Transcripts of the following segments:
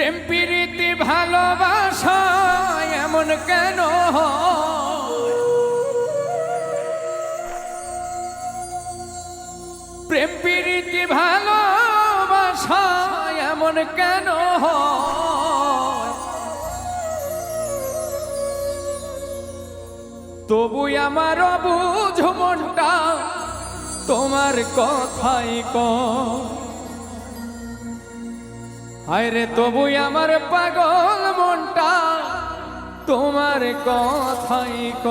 প্রেম প্রীতি, ভালোবাসা এমন কেন? প্রেম প্রীতি, ভালোবাসা এমন কেন? তবু আমার বুঝ মনটা তোমার কথাই কয় হায়রে তবু আমার পাগল মনটা তোমার কথাই ক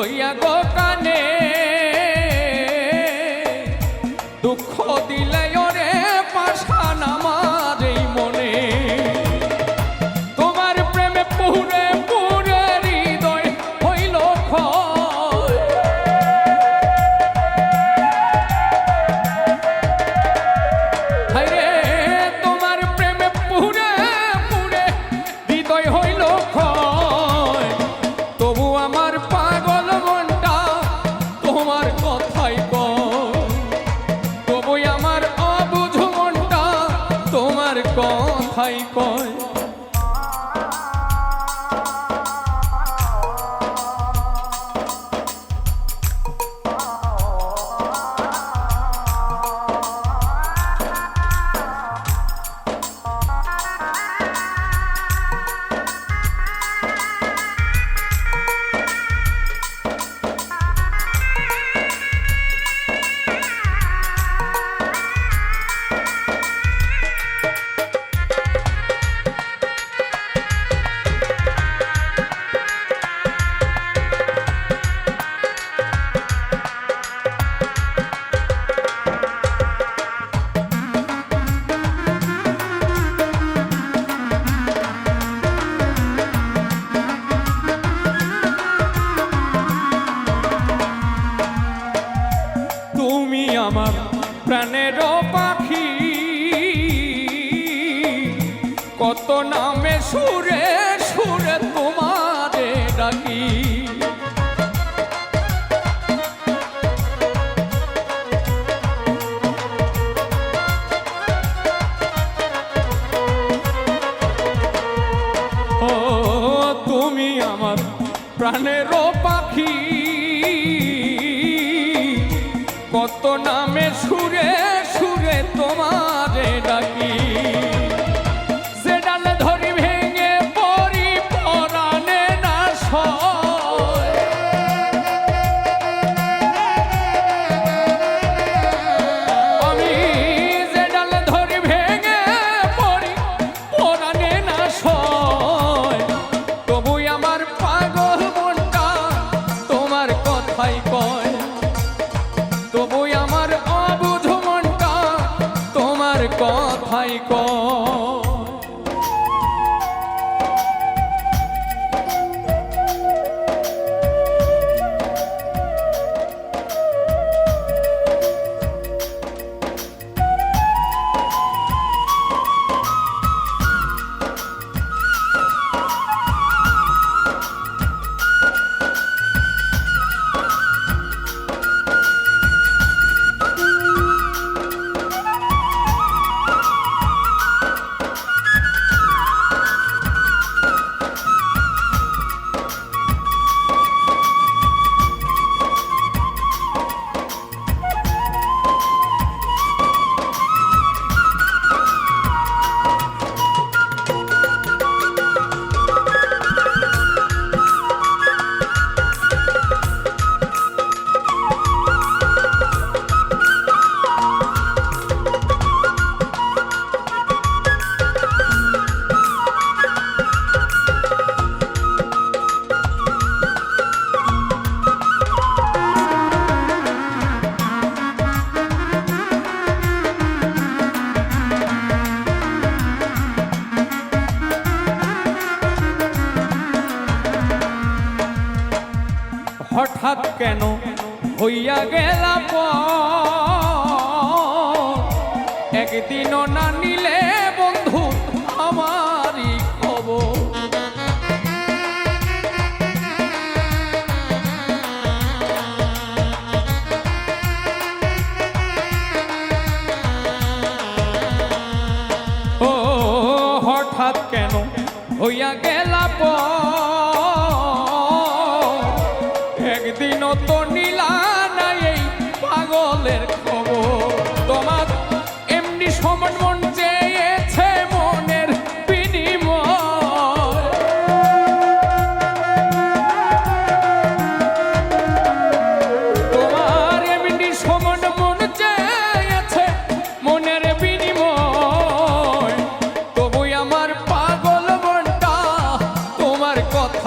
লইয়া গো প্রাণের পাখি। কত নামে সুরে সুরে তোমার ডাকি। ও তুমি আমার প্রাণের পাখি। হইয়া গেলা একদিনও না নিলে বন্ধু আমারই খবর। ও হঠাৎ কেন হইয়া গেলা পর?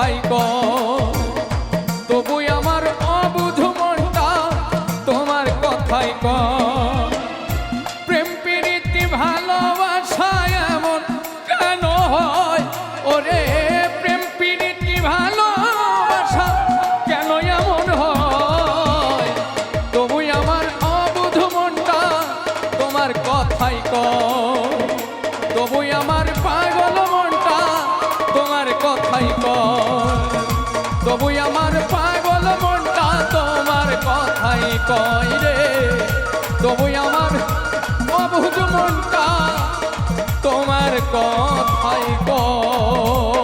সবাই কর তবুই আমার পাগল মনটা তোমার কথাই কয় রে। তবু আমার অবুজ মনটা তোমার কথাই কয়।